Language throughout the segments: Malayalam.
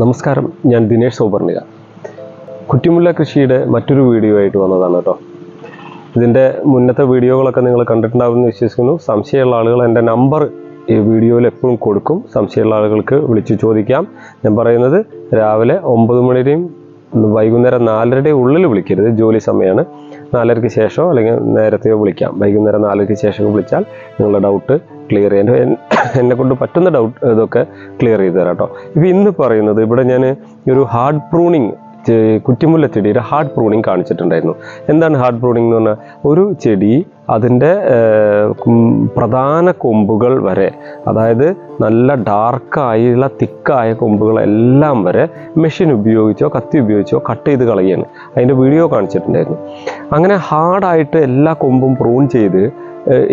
നമസ്കാരം. ഞാൻ ദിനേഷ് സൗപർണിക കുറ്റിമുല്ല കൃഷിയുടെ മറ്റൊരു വീഡിയോ ആയിട്ട് വന്നതാണ് കേട്ടോ ഇതിന്റെ മുന്നത്തെ വീഡിയോകളൊക്കെ നിങ്ങൾ കണ്ടിട്ടുണ്ടാവുമെന്ന് വിശ്വസിക്കുന്നു. സംശയമുള്ള ആളുകൾ എന്റെ നമ്പർ ഈ വീഡിയോയിൽ എപ്പോഴും കൊടുക്കും. സംശയമുള്ള ആളുകൾക്ക് വിളിച്ചു ചോദിക്കാം. ഞാൻ പറയുന്നത് രാവിലെ ഒമ്പത് മണിയുടെയും വൈകുന്നേരം നാലരയുടെയും ഉള്ളിൽ വിളിക്കരുത്. ജോലി സമയമാണ്. നാലരയ്ക്ക് ശേഷമോ അല്ലെങ്കിൽ നേരത്തെയോ വിളിക്കാം. വൈകുന്നേരം നാലരയ്ക്ക് ശേഷം വിളിച്ചാൽ നിങ്ങളുടെ ഡൗട്ട് ക്ലിയർ ചെയ്യാൻ. എന്നെ കൊണ്ട് പറ്റുന്ന ഡൗട്ട് ഇതൊക്കെ ക്ലിയർ ചെയ്ത് തരാം കേട്ടോ. ഇപ്പോൾ ഇന്ന് പറയുന്നത് ഇവിടെ ഞാൻ ഒരു ഹാർഡ് പ്രൂണിങ് കുറ്റിമുല്ല ചെടിയുടെ ഹാർഡ് പ്രൂണിങ് കാണിച്ചിട്ടുണ്ടായിരുന്നു. എന്താണ് ഹാർഡ് പ്രൂണിങ് എന്ന് പറഞ്ഞാൽ ഒരു ചെടി അതിന്റെ പ്രധാന കൊമ്പുകൾ വരെ അതായത് നല്ല ഡാർക്കായുള്ള തിക്കായ കൊമ്പുകളെല്ലാം വരെ മെഷീൻ ഉപയോഗിച്ചോ കത്തി ഉപയോഗിച്ചോ കട്ട് ചെയ്ത് കളയാണ് അതിന്റെ വീഡിയോ കാണിച്ചിട്ടുണ്ടായിരുന്നു. അങ്ങനെ ഹാർഡായിട്ട് എല്ലാ കൊമ്പും പ്രൂൺ ചെയ്ത്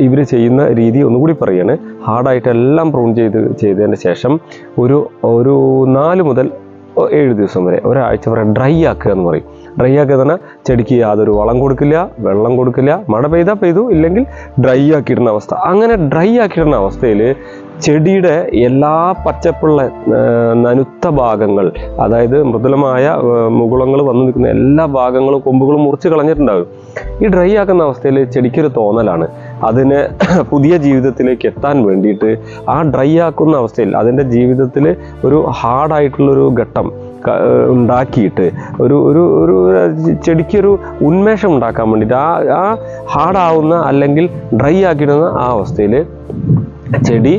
ഇവർ ചെയ്യുന്ന രീതി ഒന്നുകൂടി പറയാണ്. ഹാർഡായിട്ട് എല്ലാം പ്രൂൺ ചെയ്ത് ചെയ്തതിന് ശേഷം ഒരു ഒരു നാല് മുതൽ ഏഴ് ദിവസം വരെ ഒരാഴ്ച വരെ ഡ്രൈ ആക്കുക എന്ന് പറയും. ഡ്രൈ ആക്കുക തന്നെ ചെടിക്ക് യാതൊരു വളം കൊടുക്കില്ല വെള്ളം കൊടുക്കില്ല മഴ പെയ്താൽ പെയ്തു ഇല്ലെങ്കിൽ ഡ്രൈ ആക്കിയിടുന്ന അവസ്ഥ. അങ്ങനെ ഡ്രൈ ആക്കിയിടുന്ന അവസ്ഥയിൽ ചെടിയുടെ എല്ലാ പച്ചപ്പുള്ള നനുത്ത ഭാഗങ്ങൾ അതായത് മൃദുലമായ മുകുളങ്ങൾ വന്നു നിൽക്കുന്ന എല്ലാ ഭാഗങ്ങളും കൊമ്പുകളും മുറിച്ച് കളഞ്ഞിട്ടുണ്ടാകും. ഈ ഡ്രൈ ആക്കുന്ന അവസ്ഥയിൽ ചെടിക്കൊരു തോന്നലാണ്. അതിന് പുതിയ ജീവിതത്തിലേക്ക് എത്താൻ വേണ്ടിയിട്ട് ആ ഡ്രൈ ആക്കുന്ന അവസ്ഥയിൽ അതിന്റെ ജീവിതത്തിൽ ഒരു ഹാർഡായിട്ടുള്ളൊരു ഘട്ടം ഉണ്ടാക്കിയിട്ട് ഒരു ഒരു ഒരു ചെടിക്കൊരു ഉന്മേഷം ഉണ്ടാക്കാൻ വേണ്ടിയിട്ട് ആ ആ ഹാർഡാവുന്ന അല്ലെങ്കിൽ ഡ്രൈ ആക്കിയിടുന്ന ആ അവസ്ഥയിൽ ചെടി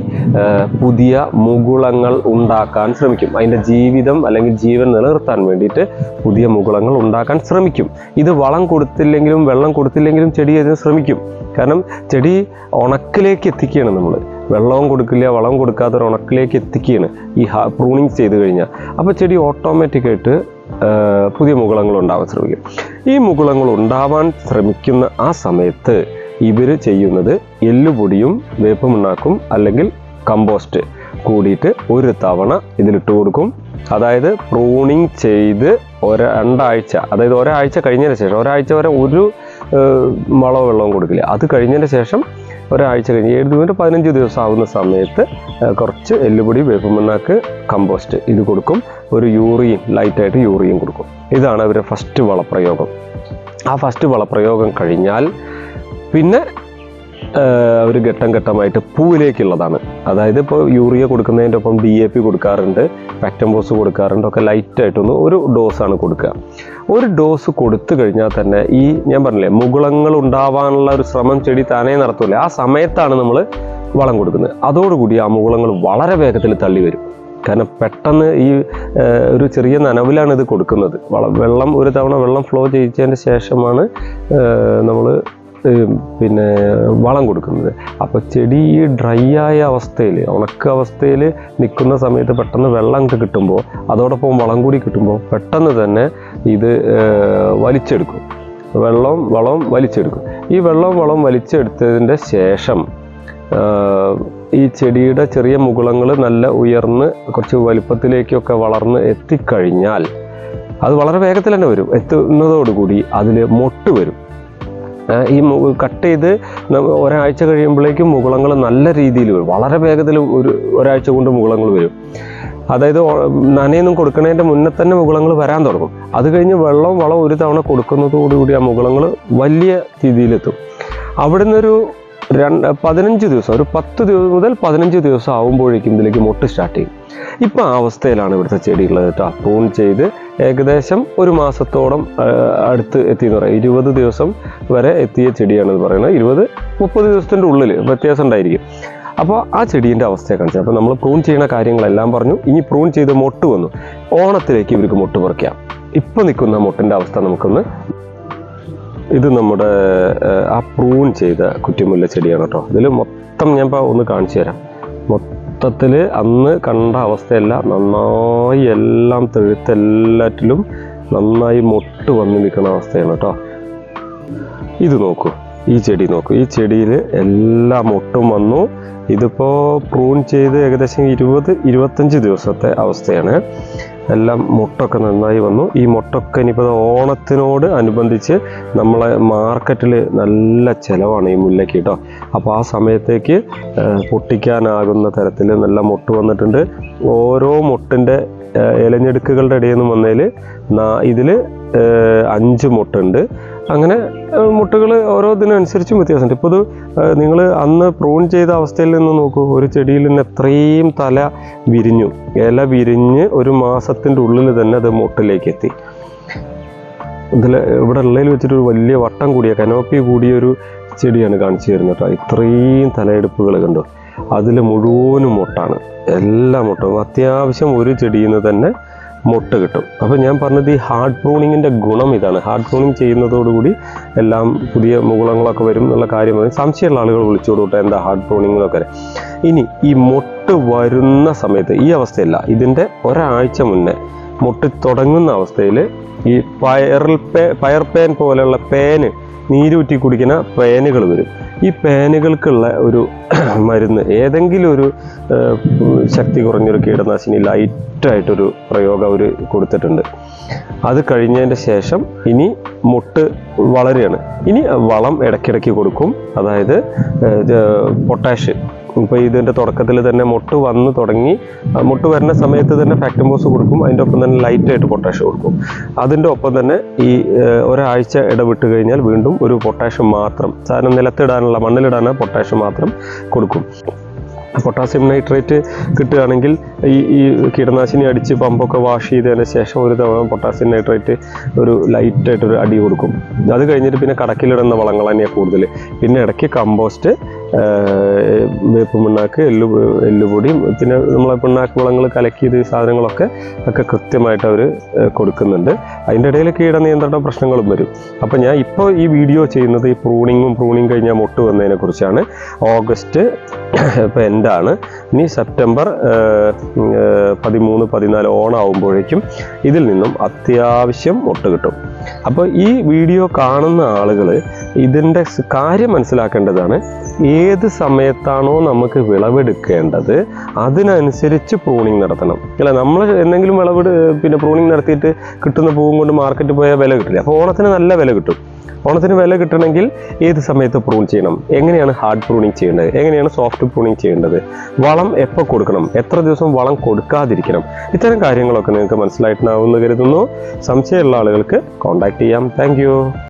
പുതിയ മുകുളങ്ങൾ ഉണ്ടാക്കാൻ ശ്രമിക്കും. അതിന്റെ ജീവിതം അല്ലെങ്കിൽ ജീവൻ നിലനിർത്താൻ വേണ്ടിയിട്ട് പുതിയ മുകുളങ്ങൾ ഉണ്ടാക്കാൻ ശ്രമിക്കും. ഇത് വളം കൊടുത്തില്ലെങ്കിലും വെള്ളം കൊടുത്തില്ലെങ്കിലും ചെടി അതിന് ശ്രമിക്കും. കാരണം ചെടി ഉണക്കിലേക്ക് എത്തിക്കുകയാണ് നമ്മൾ വെള്ളവും കൊടുക്കില്ല വളം കൊടുക്കാത്ത ഒരു ഉണക്കിലേക്ക് എത്തിക്കുകയാണ് ഈ പ്രൂണിങ് ചെയ്ത് കഴിഞ്ഞാൽ. അപ്പോൾ ചെടി ഓട്ടോമാറ്റിക്കായിട്ട് പുതിയ മുകുളങ്ങൾ ഉണ്ടാവാൻ ശ്രമിക്കും. ഈ മുകുളങ്ങൾ ഉണ്ടാവാൻ ശ്രമിക്കുന്ന ആ സമയത്ത് ഇവർ ചെയ്യുന്നത് എല്ലുപൊടിയും വേപ്പുമുണ്ണാക്കും അല്ലെങ്കിൽ കമ്പോസ്റ്റ് കൂടിയിട്ട് ഒരു തവണ ഇതിലിട്ട് കൊടുക്കും. അതായത് പ്രൂണിങ് ചെയ്ത് ഒരു രണ്ടാഴ്ച അതായത് ഒരാഴ്ച കഴിഞ്ഞതിന് ശേഷം ഒരാഴ്ച വരെ ഒരു വളവും വെള്ളവും കൊടുക്കില്ല. അത് കഴിഞ്ഞതിന് ശേഷം ഒരാഴ്ച കഴിഞ്ഞ് ഏഴ് ദിവസം പതിനഞ്ച് ദിവസം ആവുന്ന സമയത്ത് കുറച്ച് എല്ലുപൊടി വേപ്പുമണ്ണാക്ക് കമ്പോസ്റ്റ് ഇത് കൊടുക്കും. ഒരു യൂറിയും ലൈറ്റായിട്ട് യൂറിയും കൊടുക്കും. ഇതാണ് അവരുടെ ഫസ്റ്റ് വളപ്രയോഗം. ആ ഫസ്റ്റ് വളപ്രയോഗം കഴിഞ്ഞാൽ പിന്നെ ഒരു ഘട്ടം ഘട്ടമായിട്ട് പൂവിലേക്കുള്ളതാണ്. അതായത് ഇപ്പോൾ യൂറിയ കൊടുക്കുന്നതിന്റെ ഒപ്പം ഡി എ പി കൊടുക്കാറുണ്ട് പാക്ടംബോസ് കൊടുക്കാറുണ്ട് ഒക്കെ ലൈറ്റായിട്ടൊന്ന് ഒരു ഡോസാണ് കൊടുക്കുക. ഒരു ഡോസ് കൊടുത്തു കഴിഞ്ഞാൽ തന്നെ ഈ ഞാൻ പറഞ്ഞില്ലേ മുകുളങ്ങൾ ഉണ്ടാവാനുള്ള ഒരു ശ്രമം ചെടി താനേ നടത്തൂലേ. ആ സമയത്താണ് നമ്മൾ വളം കൊടുക്കുന്നത്. അതോടുകൂടി ആ മുകുളങ്ങൾ വളരെ വേഗത്തിൽ തള്ളി വരും. കാരണം പെട്ടെന്ന് ഈ ഒരു ചെറിയ നനവിലാണ് ഇത് കൊടുക്കുന്നത്. വള വെള്ളം ഒരു തവണ വെള്ളം ഫ്ലോ ചെയ്യിച്ചതിന് ശേഷമാണ് നമ്മൾ പിന്നെ വളം കൊടുക്കുന്നത്. അപ്പോൾ ചെടി ഈ ഡ്രൈ ആയ അവസ്ഥയിൽ ഉണക്ക അവസ്ഥയിൽ നിൽക്കുന്ന സമയത്ത് പെട്ടെന്ന് വെള്ളം കിട്ടുമ്പോൾ അതോടൊപ്പം വളം കൂടി കിട്ടുമ്പോൾ പെട്ടെന്ന് തന്നെ ഇത് വലിച്ചെടുക്കും. വെള്ളം വളം വലിച്ചെടുക്കും. ഈ വെള്ളം വളം വലിച്ചെടുത്തതിന്റെ ശേഷം ഈ ചെടിയുടെ ചെറിയ മുകുളങ്ങൾ നല്ല ഉയർന്ന് കുറച്ച് വലിപ്പത്തിലേക്കൊക്കെ വളർന്ന് എത്തിക്കഴിഞ്ഞാൽ അത് വളരെ വേഗത്തിൽ തന്നെ വരും. എത്തുന്നതോടുകൂടി അതിൽ മൊട്ട് വരും. ഈ കട്ട് ചെയ്ത് ഒരാഴ്ച കഴിയുമ്പോഴേക്കും മുകുളങ്ങൾ നല്ല രീതിയിൽ വരും. വളരെ വേഗത്തിൽ ഒരു ഒരാഴ്ച കൊണ്ട് മുകുളങ്ങൾ വരും. അതായത് നനയൊന്നും കൊടുക്കുന്നതിന്റെ മുന്നേ തന്നെ മുകുളങ്ങൾ വരാൻ തുടങ്ങും. അത് കഴിഞ്ഞ് വെള്ളവും വളവും ഒരു തവണ കൊടുക്കുന്നതോടുകൂടി ആ മുകുളങ്ങൾ വലിയ രീതിയിലെത്തും. അവിടുന്ന് ഒരു രണ്ട് പതിനഞ്ച് ദിവസം ഒരു പത്ത് ദിവസം മുതൽ പതിനഞ്ച് ദിവസം ആകുമ്പോഴേക്കും ഇതിലേക്ക് മൊട്ട് സ്റ്റാർട്ട് ചെയ്യും. ഇപ്പം ആ അവസ്ഥയിലാണ് ഇവിടുത്തെ ചെടിയുള്ളത് കേട്ടോ. പ്രൂൺ ചെയ്ത് ഏകദേശം ഒരു മാസത്തോളം അടുത്ത് അടുത്ത് എത്തിയെന്ന് പറയാം. ഇരുപത് ദിവസം വരെ എത്തിയ ചെടിയാണെന്ന് പറയുന്നത്. ഇരുപത് മുപ്പത് ദിവസത്തിന്റെ ഉള്ളിൽ വ്യത്യാസം ഉണ്ടായിരിക്കും. അപ്പോൾ ആ ചെടീന്റെ അവസ്ഥയെ കാണിച്ചത് അപ്പോൾ നമ്മൾ പ്രൂൺ ചെയ്യുന്ന കാര്യങ്ങളെല്ലാം പറഞ്ഞു. ഇനി പ്രൂൺ ചെയ്ത് മൊട്ട് വന്നു. ഓണത്തിലേക്ക് ഇവർക്ക് മൊട്ട് പറിക്കാം. ഇപ്പം നിൽക്കുന്ന മൊട്ടിന്റെ അവസ്ഥ നമുക്കൊന്ന് ഇത് നമ്മുടെ ആ പ്രൂൺ ചെയ്ത കുറ്റിമുല്ല ചെടിയാണ് കേട്ടോ. ഇതിൽ മൊത്തം ഞാൻ ഇപ്പോൾ ഒന്ന് കാണിച്ചു തരാം. മൊത്തത്തിൽ അന്ന് കണ്ട അവസ്ഥയല്ല നന്നായി എല്ലാം തെഴുത്തെല്ലാറ്റിലും നന്നായി മൊട്ട് വന്ന് നിൽക്കുന്ന അവസ്ഥയാണ് കേട്ടോ. ഇത് നോക്കൂ ഈ ചെടി നോക്കൂ. ഈ ചെടിയിൽ എല്ലാ മൊട്ടും വന്നു. ഇതിപ്പോൾ പ്രൂൺ ചെയ്ത് ഏകദേശം ഇരുപത് ഇരുപത്തഞ്ച് ദിവസത്തെ അവസ്ഥയാണ്. എല്ലാം മുട്ടൊക്കെ നന്നായി വന്നു. ഈ മുട്ടൊക്കെ ഇനിയിപ്പോൾ ഓണത്തിനോട് അനുബന്ധിച്ച് നമ്മളെ മാർക്കറ്റിൽ നല്ല ചിലവാണ് ഈ മുല്ലയ്ക്ക് കേട്ടോ അപ്പോൾ ആ സമയത്തേക്ക് പൊട്ടിക്കാനാകുന്ന തരത്തിൽ നല്ല മുട്ട് വന്നിട്ടുണ്ട്. ഓരോ മുട്ടിന്റെ ഇലഞ്ഞെടുക്കുകളുടെ ഇടയിൽ നിന്ന് വന്നതിൽ ഇതിൽ അഞ്ച് മുട്ടുണ്ട്. അങ്ങനെ മുട്ടകൾ ഓരോ ഇതിനനുസരിച്ചും വ്യത്യാസമുണ്ട്. ഇപ്പോൾ ഇത് നിങ്ങൾ അന്ന് പ്രൂൺ ചെയ്ത അവസ്ഥയിൽ നിന്ന് നോക്കൂ. ഒരു ചെടിയിൽ നിന്ന് എത്രയും തല വിരിഞ്ഞു. ഇല വിരിഞ്ഞ് ഒരു മാസത്തിന്റെ ഉള്ളിൽ തന്നെ അത് മുട്ടിലേക്ക് എത്തി. ഇതിൽ ഇവിടെ ഉള്ളതിൽ വെച്ചിട്ട് ഒരു വലിയ വട്ടം കൂടിയ കനോപ്പി കൂടിയൊരു ചെടിയാണ് കാണിച്ചു തരുന്നത് കേട്ടോ. ഇത്രയും തലയെടുപ്പുകൾ കണ്ടു. അതിൽ മുഴുവനും മുട്ടാണ്. എല്ലാ മുട്ടും. അത്യാവശ്യം ഒരു ചെടിയിൽ നിന്ന് തന്നെ മുട്ട് കിട്ടും. അപ്പോൾ ഞാൻ പറഞ്ഞത് ഈ ഹാർഡ് പ്രൂണിങ്ങിന്റെ ഗുണം ഇതാണ്. ഹാർഡ് പ്രൂണിങ് ചെയ്യുന്നതോടുകൂടി എല്ലാം പുതിയ മുകുളങ്ങളൊക്കെ വരും എന്നുള്ള കാര്യമാണ് സംശയമുള്ള ആളുകൾ വിളിച്ചോട് എന്താ ഹാർഡ് പ്രൂണിംഗ് എന്നൊക്കെ ഇനി ഈ മുട്ട് വരുന്ന സമയത്ത് ഈ അവസ്ഥയല്ല ഇതിന്റെ ഒരാഴ്ച മുന്നേ മുട്ട് തുടങ്ങുന്ന അവസ്ഥയിൽ ഈ പയറിൽ പേ പയർ പേൻ പോലെയുള്ള പേന് നീരൂറ്റി കുടിക്കുന്ന പേനുകൾ വരും. ഈ പേനുകൾക്കുള്ള ഒരു മരുന്ന് ഏതെങ്കിലും ഒരു ശക്തി കുറഞ്ഞൊരു കീടനാശിനി ലൈറ്റായിട്ടൊരു പ്രയോഗം അവർ കൊടുത്തിട്ടുണ്ട്. അത് കഴിഞ്ഞതിന്റെ ശേഷം ഇനി മുട്ട് വളരുകയാണ്. ഇനി വളം ഇടയ്ക്കിടയ്ക്ക് കൊടുക്കും. അതായത് പൊട്ടാഷ് ഇപ്പോൾ ഇതിന്റെ തുടക്കത്തിൽ തന്നെ മുട്ട് വന്ന് തുടങ്ങി മുട്ട് വരുന്ന സമയത്ത് തന്നെ ഫാക്ടംബോസ് കൊടുക്കും അതിന്റെ ഒപ്പം തന്നെ ലൈറ്റായിട്ട് പൊട്ടാഷ് കൊടുക്കും. അതിന്റെ ഒപ്പം തന്നെ ഈ ഒരാഴ്ച ഇടവിട്ട് കഴിഞ്ഞാൽ വീണ്ടും ഒരു പൊട്ടാഷ്യം മാത്രം സാധനം നിലത്തിടാനുള്ള മണ്ണിലിടാനുള്ള പൊട്ടാഷ്യം മാത്രം കൊടുക്കും. പൊട്ടാസ്യം നൈട്രേറ്റ് കിട്ടുകയാണെങ്കിൽ ഈ ഈ കീടനാശിനി അടിച്ച് പമ്പൊക്കെ വാഷ് ചെയ്തതിന് ശേഷം ഒരു തവണ പൊട്ടാസ്യം നൈട്രേറ്റ് ഒരു ലൈറ്റായിട്ടൊരു അടി കൊടുക്കും. അത് കഴിഞ്ഞിട്ട് പിന്നെ കടക്കിലിടുന്ന വളങ്ങൾ തന്നെയാണ് കൂടുതൽ പിന്നെ ഇടയ്ക്ക് കമ്പോസ്റ്റ് വേപ്പ് പിണ്ണാക്ക് എല്ലു എല്ലുപൊടിയും പിന്നെ നമ്മളെ പിണ്ണാക്ക് വളങ്ങൾ കലക്കിയത് സാധനങ്ങളൊക്കെ ഒക്കെ കൃത്യമായിട്ട് അവർ കൊടുക്കുന്നുണ്ട്. അതിന്റെ ഇടയിൽ കീട നിയന്ത്രണ പ്രശ്നങ്ങളും വരും. അപ്പോൾ ഞാൻ ഇപ്പോൾ ഈ വീഡിയോ ചെയ്യുന്നത് ഈ പ്രൂണിങ്ങും പ്രൂണിങ് കഴിഞ്ഞാൽ മുട്ട് വന്നതിനെ കുറിച്ചാണ്. ഓഗസ്റ്റ് ഇപ്പോൾ എൻഡാണ് ഇനി സെപ്റ്റംബർ പതിമൂന്ന് പതിനാല് ഓണാവുമ്പോഴേക്കും ഇതിൽ നിന്നും അത്യാവശ്യം മുട്ട് കിട്ടും. അപ്പോൾ ഈ വീഡിയോ കാണുന്ന ആളുകൾ ഇതിന്റെ കാര്യം മനസ്സിലാക്കേണ്ടതാണ് ഏത് സമയത്താണോ നമുക്ക് വിളവെടുക്കേണ്ടത് അതിനനുസരിച്ച് പ്രൂണിങ് നടത്തണം. അല്ല? നമ്മൾ എന്തെങ്കിലും വിളവെടു പിന്നെ പ്രൂണിങ് നടത്തിയിട്ട് കിട്ടുന്ന പൂവും കൊണ്ട് മാർക്കറ്റിൽ പോയാൽ വില കിട്ടില്ല. അപ്പോൾ ഓണത്തിന് നല്ല വില കിട്ടും. ഓണത്തിന് വില കിട്ടണമെങ്കിൽ ഏത് സമയത്ത് പ്രൂൺ ചെയ്യണം? എങ്ങനെയാണ് ഹാർഡ് പ്രൂണിങ് ചെയ്യേണ്ടത്? എങ്ങനെയാണ് സോഫ്റ്റ് പ്രൂണിങ് ചെയ്യേണ്ടത്? വളം എപ്പോൾ കൊടുക്കണം? എത്ര ദിവസം വളം കൊടുക്കാതിരിക്കണം? ഇത്തരം കാര്യങ്ങളൊക്കെ നിങ്ങൾക്ക് മനസ്സിലായിട്ടുണ്ടാവുമെന്ന് കരുതുന്നു. സംശയമുള്ള ആളുകൾക്ക് കോൺടാക്ട് ചെയ്യാം. താങ്ക്